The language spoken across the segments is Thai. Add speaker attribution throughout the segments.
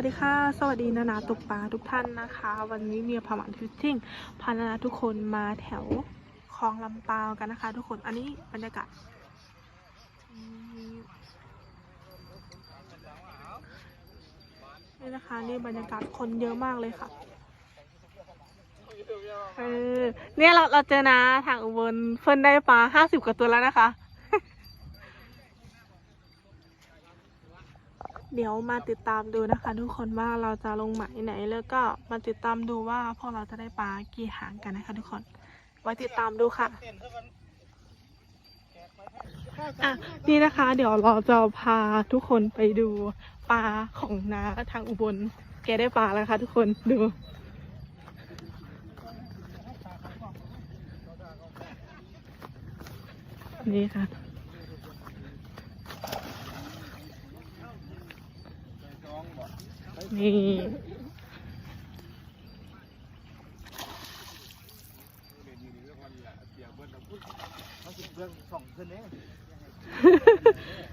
Speaker 1: สวัสดีค่ะ สวัสดีนานาตกปลาทุกท่านนะคะ วันนี้เมียพามันฟิชชิ่งพานานาทุกคนมาแถวคลองลำปาวกันนะคะ ทุกคนอันนี้บรรยากาศนี่นะคะนี่บรรยากาศคนเยอะมากเลยค่ะเออเนี่ยเราเราเจอนะทางอุบลเฟิ่นได้ปลาห้าสิบกว่าตัวแล้วนะคะ เดี๋ยวมาติดตามดูนะคะ ทุกคนว่าเราจะลงหมายไหน แล้วก็มาติดตามดูว่าพวกเราจะได้ปลากี่หางกันนะคะ ทุกคน ไว้ติดตามดูค่ะอะนี่นะคะ เดี๋ยวเราจะพาทุกคนไปดูปลาของน้าทางอุบล แกได้ปลาแล้วค่ะ ทุกคนดูนี่ค่ะ นี่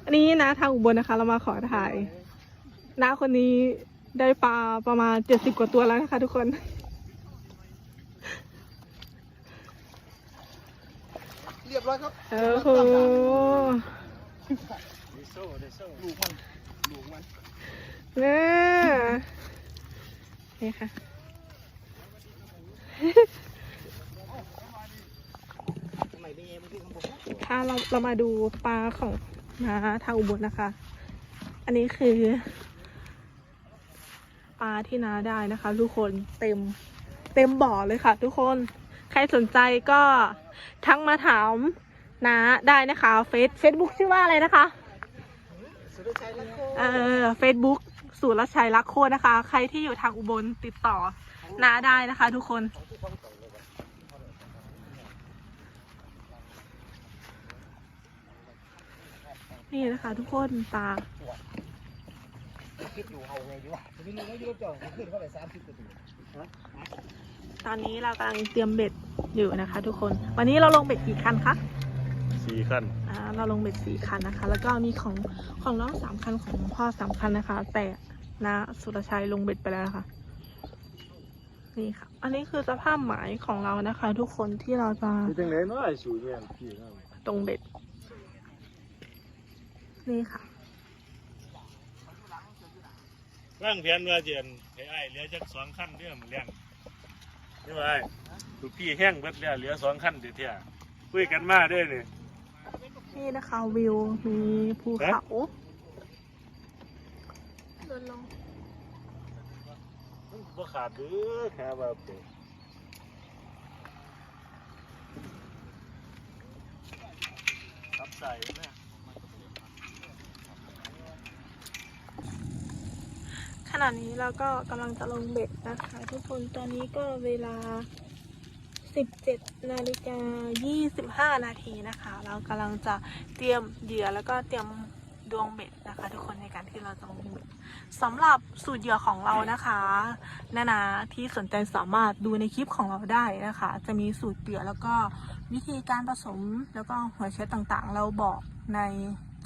Speaker 1: อันนี้นะทางอุบลนะคะ เรามาขอถ่ายน้าคนนี้ได้ปลาประมาณเจ็ดสิบกว่าตัวแล้วนะคะทุกคน
Speaker 2: เรียบร้อยครับ
Speaker 1: โอ้โห
Speaker 2: ลูกมันลูกมัน
Speaker 1: เนี่ยนี่ค่ะ
Speaker 2: เป็นไงมันคือคำบอก
Speaker 1: ค่ะเราเรามาดูปลาของนาทางอุบลนะคะ อันนี้คือ ปลาที่นาได้นะคะ ทุกคนเต็มเต็มบ่อเลยค่ะ ทุกคน ใครสนใจก็ทักมาถามนาได้นะคะเฟซเฟซบุ๊กชื่อว่าอะไรนะคะ เอ่อเฟซบุ๊ก สุรชัยรักโคตรนะคะ ใครที่อยู่ทางอุบลติดต่อนาได้นะคะทุกคน นี่นะคะทุกคนปลา
Speaker 2: คิดอยู่เอาไงดีวะไม่รู้ว่ายูจ่อขึ้นเท่าไหร่สามสิบตัว
Speaker 1: ตอนนี้เรากำลังเตรียมเบ็ดอยู่นะคะ ทุกคน วันนี้เราลงเบ็ดกี่คันคะ
Speaker 3: สี่ขั้น
Speaker 1: อ่าเราลงเบ็ดสี่คันนะคะ แล้วก็มีของของน้องสามคันของพ่อสามคันนะคะ แต่นะสุรชัยลงเบ็ดไปแล้วนะคะนี่ค่ะ อันนี้คือสภาพหมายของเรานะคะ ทุกคนที่เราจะ
Speaker 3: มีจังไหนเนาะไอ้สูเนี่ยพี่เนาะ
Speaker 1: ตรงเบ็ด นี่ค่ะ
Speaker 3: ร่างแผนว่าเจียนไอ้ไอ้เหลือจักสองขั้นเรื่องมันเลี้ยงนี่ว่าไอ้ลูกพี่แห้งเบิดแล้วเหลือสองขั้นเดียวเที่ยคุยกันมาเด้วยนี่
Speaker 1: นี่นะคะวิวมีภูเขาเดินลง
Speaker 3: มันบ่ขาดเด้อแค่ว่าเปิดรับใส่นะ
Speaker 1: ขณะนี้เราก็กำลังจะลงเบ็ดนะคะ ทุกคนตอนนี้ก็เวลา 17 นาฬิกา 25 นาทีนะคะ เรากำลังจะเตรียมเหยื่อแล้วก็เตรียมดวงเบ็ดนะคะ ทุกคนในการที่เราจะลงเบ็ดสำหรับสูตรเหยื่อของเรานะคะนานาที่สนใจสามารถดูในคลิปของเราได้นะคะ จะมีสูตรเหยื่อแล้วก็วิธีการผสมแล้วก็หัวเชื้อต่างๆ เราบอกใน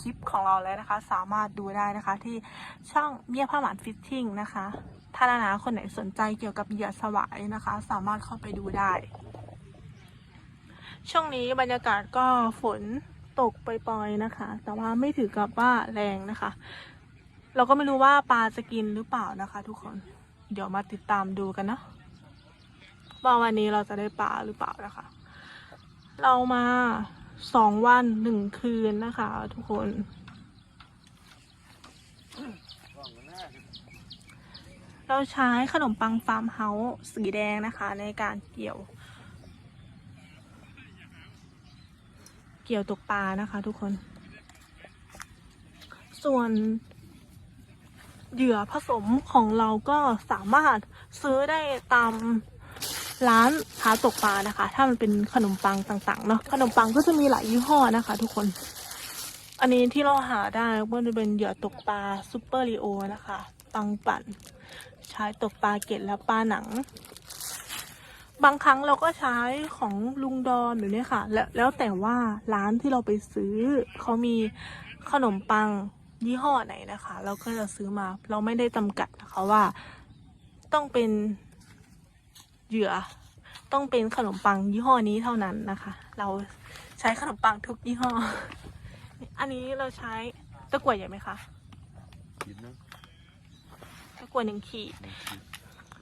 Speaker 1: คลิปของเราแล้วนะคะ สามารถดูได้นะคะที่ช่องเมียผ้าหมานฟิตติ้งนะคะถ้านานาคนไหนสนใจเกี่ยวกับเหยื่อสวายนะคะ สามารถเข้าไปดูได้ ช่วงนี้บรรยากาศก็ฝนตกปล่อยๆนะคะ แต่ว่าไม่ถือกับว่าแรงนะคะ เราก็ไม่รู้ว่าปลาจะกินหรือเปล่านะคะ ทุกคนเดี๋ยวมาติดตามดูกันเนาะว่าวันนี้เราจะได้ปลาหรือเปล่านะคะ เรามาสองวันหนึ่งคืนนะคะ ทุกคน เราใช้ขนมปังฟาร์มเฮาส์สีแดงนะคะ ในการเกี่ยว เกี่ยวตกปลานะคะ ทุกคน ส่วนเหยื่อผสมของเราก็สามารถซื้อได้ตามร้านค้าตกปลานะคะ ถ้ามันเป็นขนมปังต่างๆเนาะขนมปังก็จะมีหลายยี่ห้อนะคะ ทุกคน อันนี้ที่เราหาได้ก็จะเป็นเหยื่อตกปลาซูเปอร์ลีโอนะคะ ปังปั่นใช้ตกปลาเกล็ดและปลาหนัง บางครั้งเราก็ใช้ของลุงดอนหรือเนี่ยค่ะ แล้วแล้วแต่ว่าร้านที่เราไปซื้อ เขามีขนมปังยี่ห้อไหนนะคะ เราก็จะซื้อมา เราไม่ได้จำกัดนะคะว่า ต้องเป็นเหยื่อ ต้องเป็นขนมปังยี่ห้อนี้เท่านั้นนะคะ เราใช้ขนมปังทุกยี่ห้อ อันนี้เราใช้ตะกั่วใหญ่ไหมคะ
Speaker 3: กินนะ
Speaker 1: ตะกั่วหนึ่งขีด
Speaker 3: หนึ่งขีด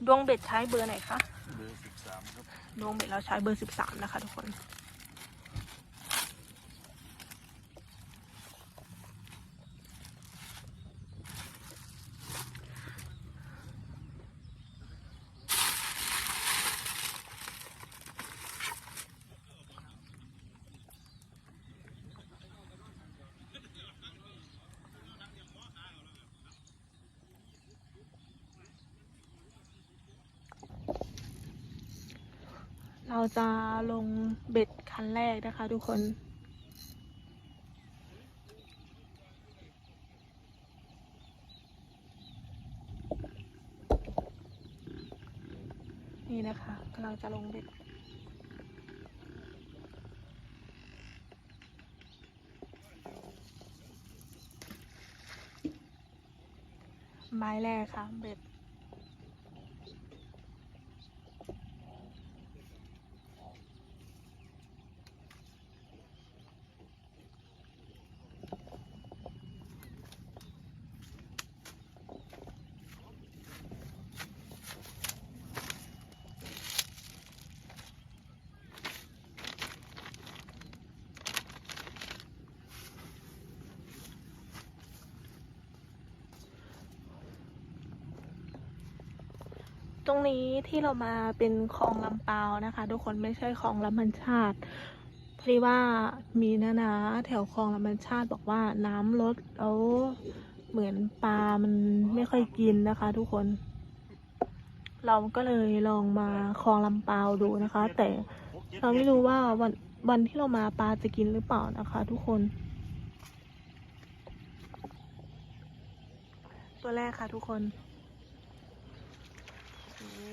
Speaker 1: ดวงเบ็ดใช้เบอร์ไหนคะ
Speaker 3: เบอร์สิ นมครับ
Speaker 1: ดวงเบ็ดเราใช้เบอร์สิบสามนะคะทุกคน เราจะลงเบ็ดคันแรกนะคะ ทุกคน นี่นะคะกำลังจะลงเบ็ดไม้แรกค่ะเบ็ด ตรงนี้ที่เรามาเป็นคลองลำเปานะคะ ทุกคนไม่ใช่คลองลำพันชาติพอดีว่ามีนานาแถวคลองลำพันชาติบอกว่าน้ำลดแล้วเหมือนปลามันไม่ค่อยกินนะคะ ทุกคน เราก็เลยลองมาคลองลำเปาดูนะคะ แต่เราไม่รู้ว่าวันวันที่เรามาปลาจะกินหรือเปล่านะคะ ทุกคน ตัวแรกค่ะทุกคน โอ้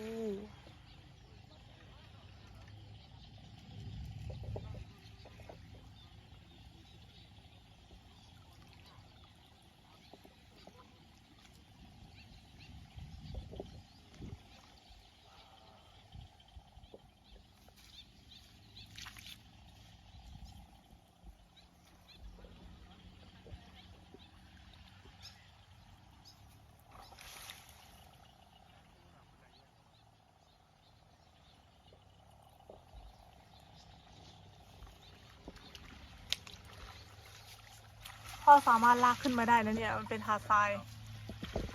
Speaker 1: พ่อสามารถลากขึ้นมาได้นะเนี่ย มันเป็นหาดทราย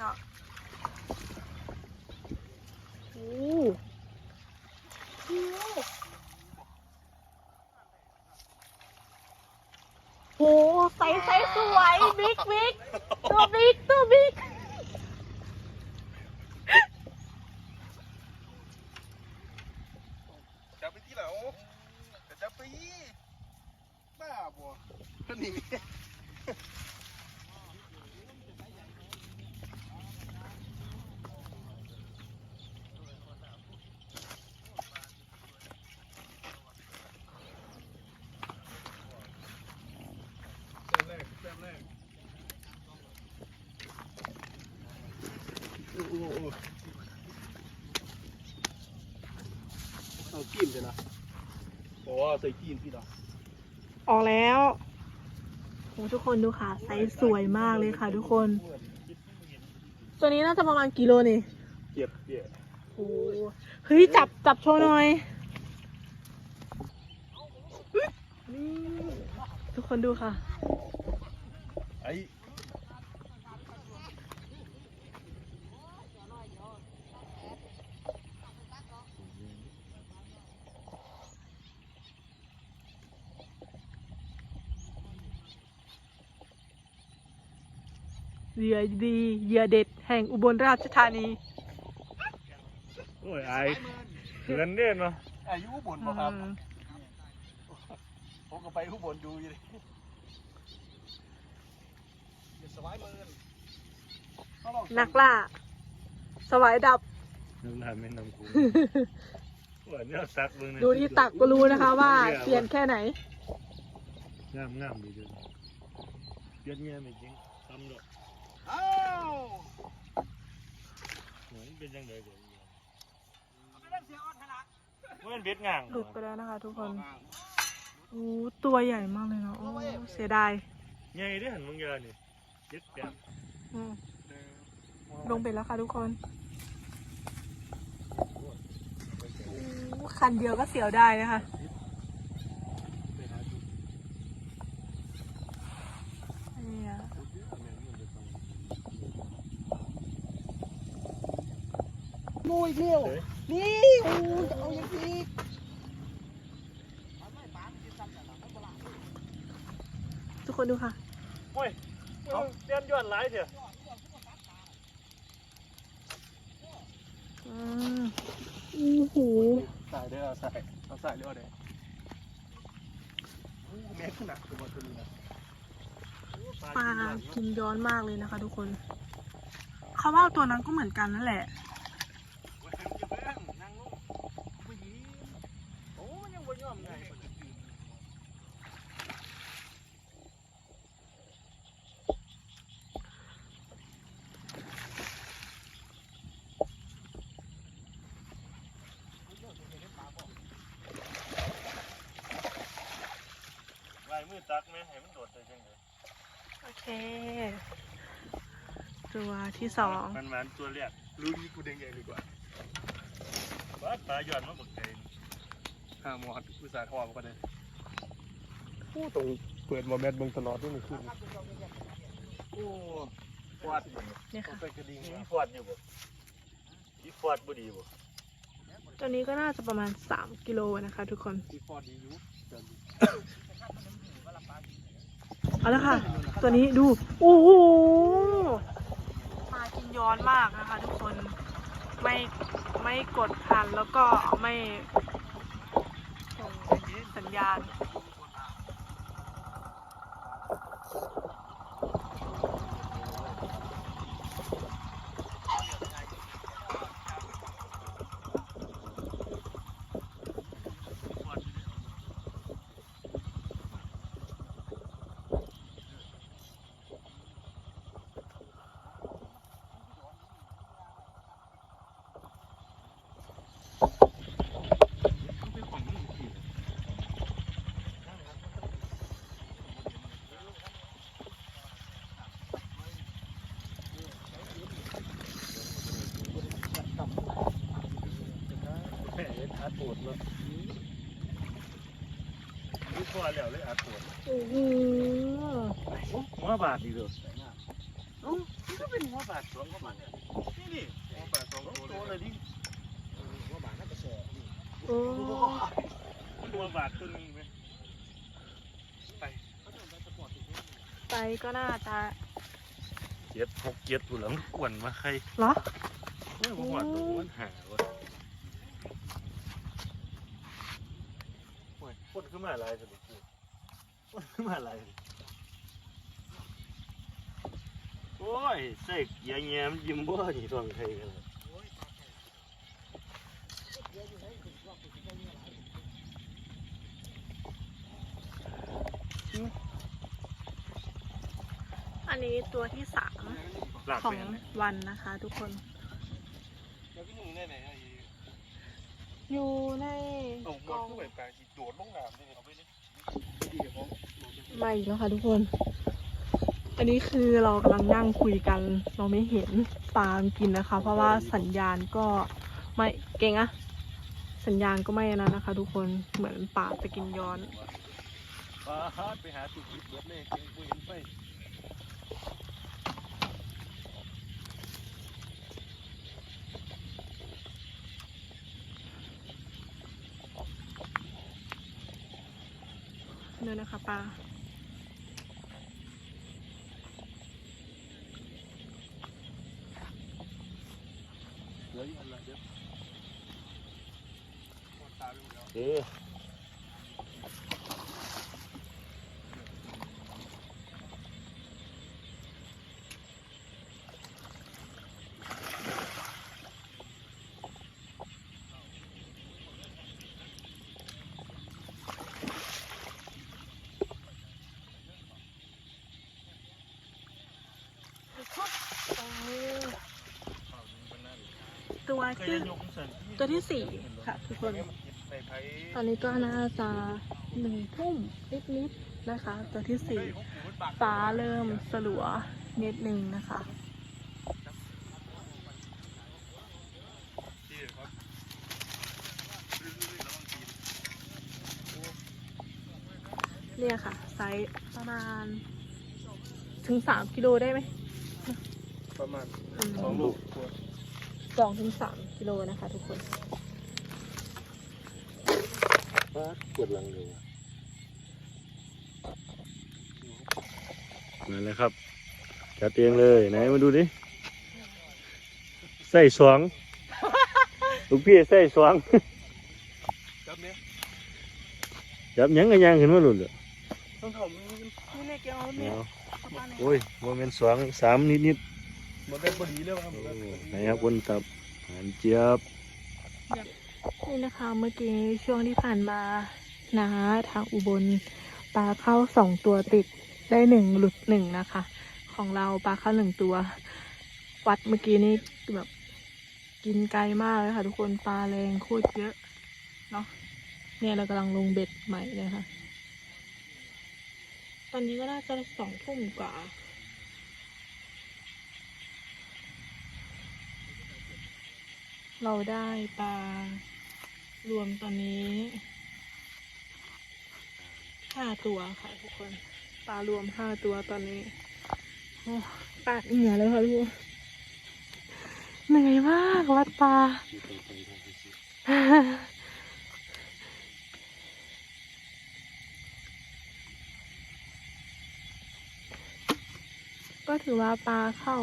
Speaker 1: ก็โอ้โหโหใสใสสวย บิ๊กบิ๊กตัวบิ๊กตัวบิ๊ก
Speaker 2: จับไปที่ไหนโอ้จับไปบ้าบ่ก็หนี
Speaker 3: แรกแต้มแรก
Speaker 2: โอ้โห เอากินเลยนะโอ้ใส่กินพี่เนา
Speaker 1: ออกแล้วโหทุกคนดูค่ะไซส์สวยมากเลยค่ะ ทุกคน ตัวนี้น่าจะประมาณกิโลนี่
Speaker 3: เจ็บเจ็บ
Speaker 1: โอ้เฮ้ยจับจับโชว์หน่อยทุกคนดูค่ะ เหยื่อดีเหยื่อเด็ดแห่งอุบลราชธานี
Speaker 3: โอ้ยไอ้เกินเด่นเนาะ
Speaker 2: อายุบนบ่ครับ ผมก็ไปอุบลดูอยู่เลยสบายมือ
Speaker 1: นักล่า สวายดับ
Speaker 3: น้ำลายไม่น้ำกูว่าเนี่ยซักเบิ่งเนี่ย
Speaker 1: ดูที่ตักก็รู้นะคะว่าเตียนแค่ไหน
Speaker 3: งามงามดีเด้อเย็ดเงี้ยไม่จริงททำดอก
Speaker 2: อ้าว
Speaker 3: เหมือนเป็นยังไงก่อนมันเบ็ดง่าง
Speaker 1: หลุดไปแล้วนะคะทุกคนอู้ตัวใหญ่มากเลยเนาะโอ้เสียดาย
Speaker 3: ใหญ่เด้อหันมึงยานี่เจ็ดแปด
Speaker 1: อืมลงไปแล้วค่ะทุกคนอู้คันเดียวก็เสียวได้นะคะ เนี่ย
Speaker 2: นุ้ยเดียวนี่โอ้ยจะเอาอย่างนี้
Speaker 1: ทุกคนดูค่ะ
Speaker 3: โอ้ยเอาเตียนย้อนหลายเถอะ
Speaker 1: อืมโอ้โห
Speaker 2: ใส่เด้อใส่เอาใส่เด้อเด้แม่ขนาดตัวตัวนี้นะ
Speaker 1: ปลากินย้อนมากเลยนะคะ ทุกคน เขาว่าตัวนั้นก็เหมือนกันนั่นแหละ
Speaker 3: โอ้มันยังบ่ยอมไง ลายมือตักไหมให้มันโดดได้จังเลย
Speaker 1: โอ เค ตัวที่สอง
Speaker 3: มันมันตัวแรก
Speaker 2: รู้ดีกูเด้งใหญ่ดีกว่า
Speaker 3: ปลาปลาย้อนมาบักไก่
Speaker 2: ห้าหมอดอุตส่าห์ทอมกันเลยผู้ตรงเปิดมาแมทเบิ่งตลอดด้วยมันขึ้นโอ้ฟอด
Speaker 1: เนี่ยค่ะ
Speaker 2: ใส่กระดิ่ง
Speaker 3: มีฟอดอยู่บ่มีฟอดบ่ดีบ่
Speaker 1: ตัวนี้ก็น่าจะประมาณ 3 กิโลนะคะทุกคน
Speaker 2: ที่ฟอดดีอยู่เดิน
Speaker 1: เอาละค่ะ ตัวนี้ดูโอ้โหปลากินย้อนมากนะคะทุกคนไม่ไม่กดทันแล้วก็ไม่ส่งสัญญาณ
Speaker 3: แม่เอ็ ดอาตูดเนาะมีฟอดแล้วเลยอาตูด
Speaker 1: โอ้โห
Speaker 3: หัวบาทดีเด้อเอ้านี่ก็เป็นหัวบาทสองหัวบาเนี่ยนี่นี่หัวบาทสองตัวเลยดิ
Speaker 4: หัวบาดน่าจะสอง
Speaker 1: โอ้
Speaker 3: หัวบาทตัวนี้ไหม
Speaker 1: ไปก็น่าจะ
Speaker 3: เจ็ดหกเจ็ดผู้หลังกวนมาใคร
Speaker 1: เหรอ
Speaker 3: เมื่อหัวตัวมันหาวะ โอ้ยพ่นขึ้นมาอะไรสนุกกูพ่นขึ้นมาอะไรโอ้ยเสกยาแยมยิ้มบ่นี่ทองไทยกันเลย
Speaker 1: อันนี้ตัวที่สาม
Speaker 3: หลัก
Speaker 1: ขอ
Speaker 3: ไป
Speaker 1: ง
Speaker 3: อันไหน
Speaker 1: วันนะคะทุกคน
Speaker 2: แล้วพี่หนุ่มได้ไหนไอ้
Speaker 1: อยู่ใน
Speaker 2: เอา
Speaker 1: ก
Speaker 2: บอ
Speaker 1: อ
Speaker 2: ล
Speaker 1: ง
Speaker 2: ไปแปลงสิโดลงน้ำดิเอาไปดิดีเขา
Speaker 1: มาอีกแล้วค่ะทุกคน อันนี้คือเรากำลังนั่งคุยกัน เราไม่เห็นปลามกินนะคะ เพราะว่าสัญญาณก็ไม่เก่งอะสัญญาณก็ไม่นะนะคะ ทุกคนเหมือนป่าจะกินย้อน
Speaker 2: ปาฮาดไปหาจุดยิบเบิดเลยเก่งกูเห็นไป
Speaker 1: เนี่ยนะคะปลา
Speaker 2: ตัว
Speaker 1: ที่ตัวที่สี่ค่ะทุกคน ตอนนี้ก็น่าจะหนึ่งทุ่มนิดๆนะคะ ตัวที่สี่ฟ้าเริ่มสลัวนิดนึงนะคะเนี่ยค่ะ ไซส์ประมาณถึงสามกิโลได้ไหม
Speaker 2: ประมาณ
Speaker 1: อืม
Speaker 2: สองลูก
Speaker 1: สองถึงสามกิโลนะคะทุกคน
Speaker 2: ป้าปวดหลังเลย
Speaker 3: นั่นแหละครับจัดเตียงเลยไหนมาดูดิใส่สองลูกพี่ใส่สอง
Speaker 2: จับเนี้ย
Speaker 3: จับหยังกันยังขึ้นมาหลุดเลย
Speaker 2: ต้องทำ
Speaker 1: นี่เนี่ยเกี่ยวกับ
Speaker 3: เน
Speaker 1: เนี่ยาะประมาณนี้
Speaker 3: โอ้ยโมเมนต์สองสามนิดนิด
Speaker 2: มันได้พอดีแล้วครับ
Speaker 3: ๆโอ้ไหนครับคนตับหันเจี๊ยบ
Speaker 1: นี่นะคะเมื่อกี้ช่วงที่ผ่านมานะทางอุบลปลาเข้าสองตัวติดได้หนึ่งหลุดหนึ่งนะคะ ของเราปลาเข้าหนึ่งตัว วัดเมื่อกี้นี่แบบกินไกลมากเลยค่ะทุกคนปลาแรงโคตรเยอะเนาะเนี่ยเรากำลังลงเบ็ดใหม่เลยค่ะ ตอนนี้ก็น่าจะสองทุ่มกว่า เราได้ปลารวมตอนนี้ห้าตัวค่ะทุกคน ปลารวมห้าตัวตอนนี้โอ้ปากเหงื่อเลยค่ะทุกคนเหนื่อยมากวัดปลาก็ถือว่าปลาเข้า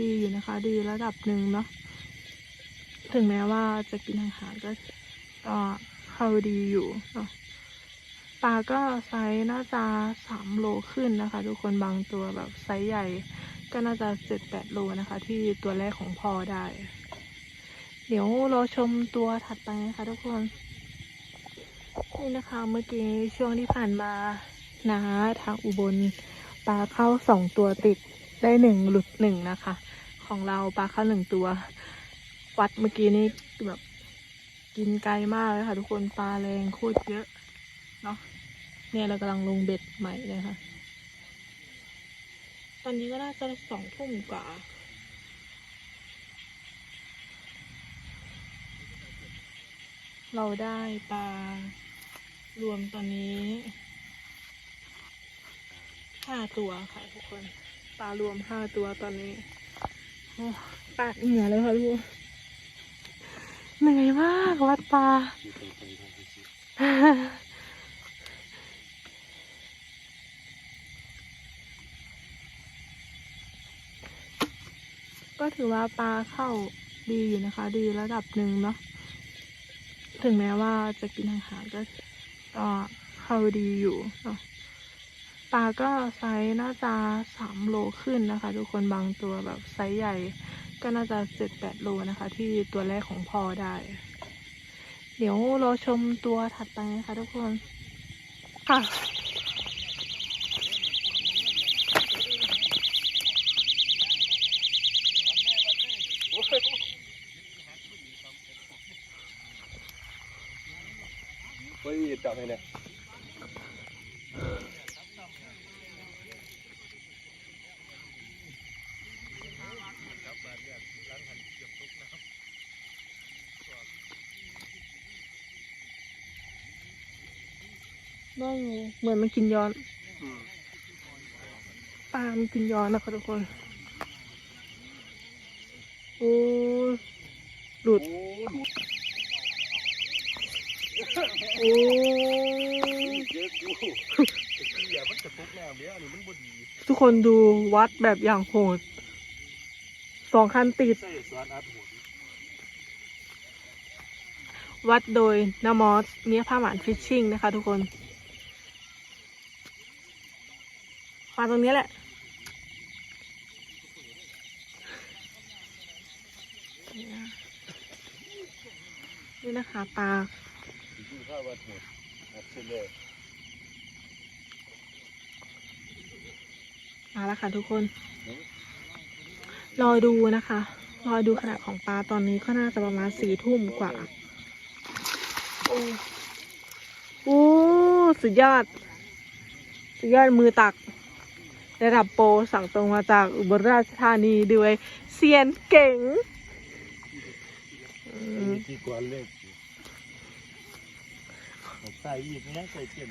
Speaker 1: ดีอยู่นะคะ ดีระดับหนึ่งเนาะ ถึงแม้ว่าจะกินอาหารก็ก็เข้าดีอยู่เนาะปลาก็ไซส์น่าจะสามโลขึ้นนะคะ ทุกคนบางตัวแบบไซส์ใหญ่ ก็น่าจะเจ็ดแปดโลนะคะ ที่ตัวแรกของพ่อได้ เดี๋ยวเราชมตัวถัดไปนะคะทุกคนนี่นะคะเมื่อกี้ช่วงที่ผ่านมานะทางอุบลปลาเข้าสองตัวติดได้หนึ่งหลุดหนึ่งนะคะ ของเราปลาเข้าหนึ่งตัว วัดเมื่อกี้นี่แบบกินไกลมากเลยค่ะ ทุกคนปลาแรงโคตรเยอะเนาะเนี่ยเรากำลังลงเบ็ดใหม่เลยค่ะ ตอนนี้ก็น่าจะสองทุ่มกว่าเราได้ปลารวมตอนนี้ห้าตัวค่ะทุกคน ปลารวมห้าตัวตอนนี้ โอ้ปาเหงื่อเลยค่ะทุกคน เหนื่อยมากวัดปลาก็ถือว่าปลาเข้าดีอยู่นะคะ ดีระดับหนึ่งเนาะถึงแม้ว่าจะกินอาหารก็ก็เข้าดีอยู่เนาะปลาก็ไซส์น่าจะสามโลขึ้นนะคะ ทุกคนบางตัวแบบไซส์ใหญ่ ก็น่าจะเจ็ดแปดโลนะคะ ที่ตัวแรกของพ่อได้ เดี๋ยวเราชมตัวถัดไปนะคะทุกคน ค่ะ
Speaker 2: เฮ้ย เห
Speaker 1: มือนมันกินย้อน
Speaker 2: อ
Speaker 1: ปลามันกินย้อนนะคะทุกคน โอ้หลุด
Speaker 2: โอ้
Speaker 1: ทุกคนดูวัดแบบอย่างโหด สองคันติด
Speaker 2: ว
Speaker 1: วัดโดยนามอสเมียผ้าหมานฟิชชิ่งนะคะทุกคน มาตรงนี้แหละนี่นะคะปลา
Speaker 2: ดูข้าววัดหมดอัดเสร็จเลย
Speaker 1: มาแล้วค่ะทุกคน รอดูนะคะ รอดูขนาดของปลาตอนนี้ก็น่าจะประมาณสี่ทุ่มกว่า โอ้โอ้สุดยอด สุดยอดมือตัก ระดับโปรสั่งตรงมาจากอุบลราชธานีด้วยเซียนเก่งอืม
Speaker 3: ที่กวนเล็กใส่อีกเนี้ยใส่เปลี่ยน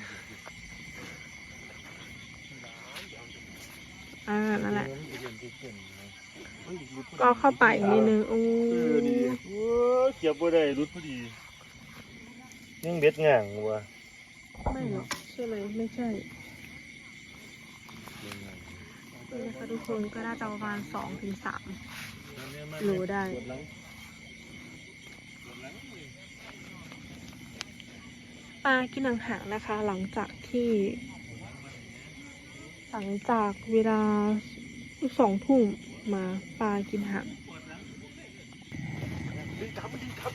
Speaker 1: อ่านั่นแหละ
Speaker 3: เปลี่ยนเปลี่ยน
Speaker 1: ก็เข้าไปอีกนิดนึงโอ้
Speaker 3: เออดีโอ้เก็บบ่ได้รุดพอดียังเบ็ดง่างวะ
Speaker 1: ไม่หรอกใช่ไหมไม่ใช่นี่ นะคะทุกคนก็น่าจะประมาณสองถึงสามรู้ได้ ปลากินหางๆนะคะ หลังจากที่ หลังจากเวลาสองทุ่มมาปลากินหาง
Speaker 2: ดีครับดีครับ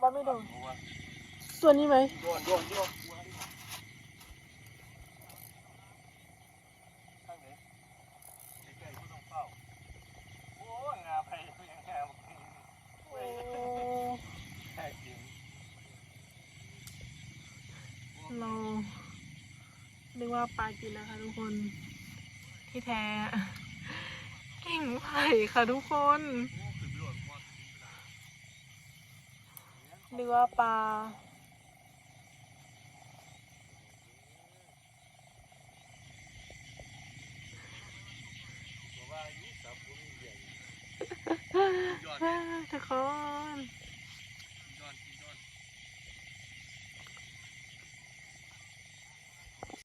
Speaker 1: ว่าไม่โดน ตัวนี้ไหม
Speaker 2: โยนโยนโยกล้ๆผู้ต้องเฝ้าโอ้ยงาไปยังแค่
Speaker 1: โอ้
Speaker 2: แค่จริง
Speaker 1: เรานึกว่าปลากินนะคะทุกคนที่แท้กิ่งไผ่ค่ะทุกคนนึกว่าปลา ทุกคน